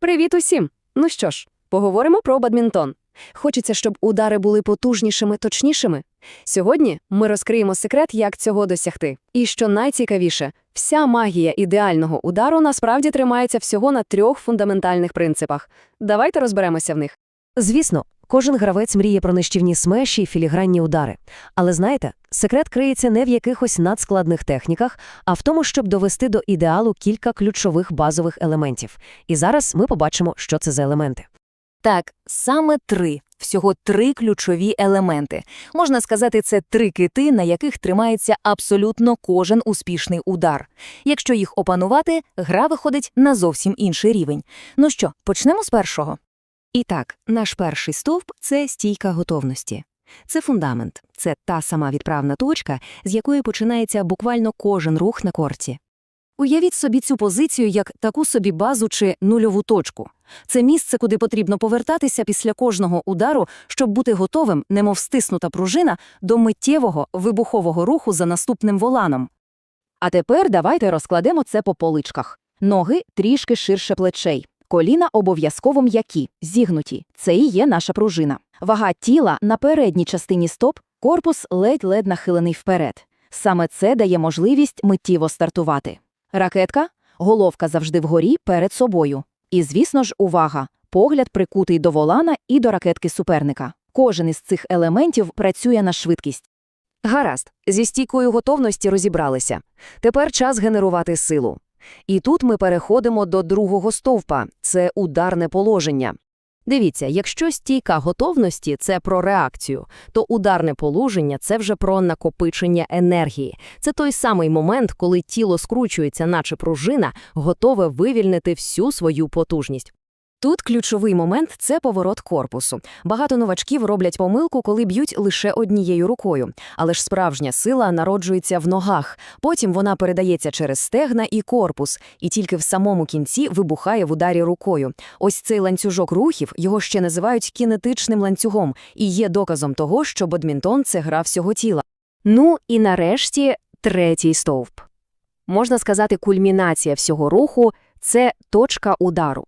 Привіт усім! Ну що ж, поговоримо про бадмінтон. Хочеться, щоб удари були потужнішими, точнішими. Сьогодні ми розкриємо секрет, як цього досягти. І що найцікавіше, вся магія ідеального удару насправді тримається всього на трьох фундаментальних принципах. Давайте розберемося в них. Звісно, кожен гравець мріє про нищівні смеші й філігранні удари. Але знаєте, секрет криється не в якихось надскладних техніках, а в тому, щоб довести до ідеалу кілька ключових базових елементів. І зараз ми побачимо, що це за елементи. Так, саме три. Всього три ключові елементи. Можна сказати, це три кити, на яких тримається абсолютно кожен успішний удар. Якщо їх опанувати, гра виходить на зовсім інший рівень. Ну що, почнемо з першого. І так, наш перший стовп це стійка готовності. Це фундамент, це та сама відправна точка, з якої починається буквально кожен рух на корті. Уявіть собі цю позицію як таку собі базу чи нульову точку. Це місце, куди потрібно повертатися після кожного удару, щоб бути готовим, немов стиснута пружина, до миттєвого вибухового руху за наступним воланом. А тепер давайте розкладемо це по поличках. Ноги трішки ширше плечей. Коліна обов'язково м'які, зігнуті. Це і є наша пружина. Вага тіла на передній частині стоп, корпус ледь-ледь нахилений вперед. Саме це дає можливість миттєво стартувати. Ракетка – головка завжди вгорі перед собою. І, звісно ж, увага! Погляд прикутий до волана і до ракетки суперника. Кожен із цих елементів працює на швидкість. Гаразд, зі стійкою готовності розібралися. Тепер час генерувати силу. І тут ми переходимо до другого стовпа – це ударне положення. Дивіться, якщо стійка готовності – це про реакцію, то ударне положення – це вже про накопичення енергії. Це той самий момент, коли тіло скручується, наче пружина, готове вивільнити всю свою потужність. Тут ключовий момент – це поворот корпусу. Багато новачків роблять помилку, коли б'ють лише однією рукою. Але ж справжня сила народжується в ногах. Потім вона передається через стегна і корпус, і тільки в самому кінці вибухає в ударі рукою. Ось цей ланцюжок рухів, його ще називають кінетичним ланцюгом, і є доказом того, що бадмінтон – це гра всього тіла. Ну і нарешті третій стовп. Можна сказати, кульмінація всього руху – це точка удару.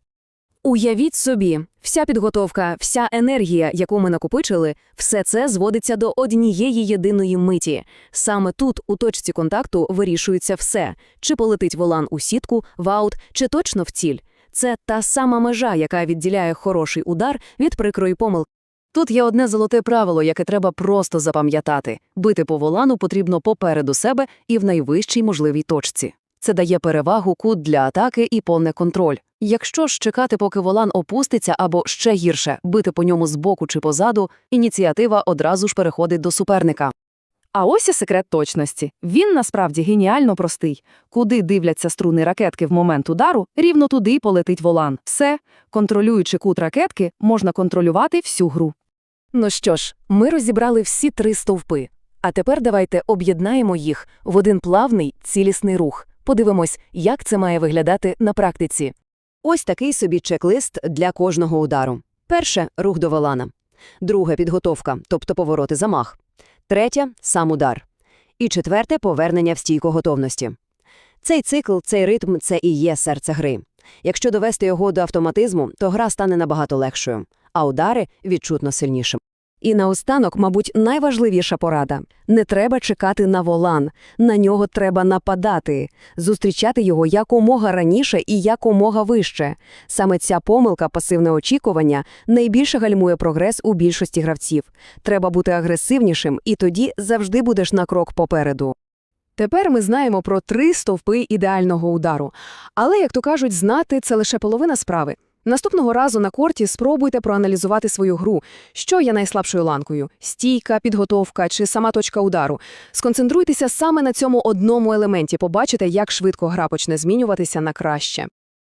Уявіть собі, вся підготовка, вся енергія, яку ми накопичили, все це зводиться до однієї єдиної миті. Саме тут, у точці контакту, вирішується все: чи полетить волан у сітку, в аут, чи точно в ціль. Це та сама межа, яка відділяє хороший удар від прикрої помилки. Тут є одне золоте правило, яке треба просто запам'ятати: бити по волану потрібно попереду себе і в найвищій можливій точці. Це дає перевагу кут для атаки і повний контроль. Якщо ж чекати, поки волан опуститься, або ще гірше бити по ньому збоку чи позаду, ініціатива одразу ж переходить до суперника. А ось і секрет точності. Він насправді геніально простий. Куди дивляться струни ракетки в момент удару, рівно туди полетить волан. Все, контролюючи кут ракетки, можна контролювати всю гру. Ну що ж, ми розібрали всі три стовпи. А тепер давайте об'єднаємо їх в один плавний, цілісний рух. Подивимось, як це має виглядати на практиці. Ось такий собі чек-лист для кожного удару. Перше – рух до волана. Друге – підготовка, тобто повороти замах. Третє – сам удар. І четверте – повернення в стійку готовності. Цей цикл, цей ритм – це і є серце гри. Якщо довести його до автоматизму, то гра стане набагато легшою, а удари – відчутно сильнішими. І наостанок, мабуть, найважливіша порада. Не треба чекати на волан, на нього треба нападати, зустрічати його якомога раніше і якомога вище. Саме ця помилка, пасивне очікування, найбільше гальмує прогрес у більшості гравців. Треба бути агресивнішим, і тоді завжди будеш на крок попереду. Тепер ми знаємо про три стовпи ідеального удару. Але, як то кажуть, знати – це лише половина справи. Наступного разу на корті спробуйте проаналізувати свою гру. Що є найслабшою ланкою? Стійка, підготовка чи сама точка удару? Сконцентруйтеся саме на цьому одному елементі, побачите, як швидко гра почне змінюватися на краще.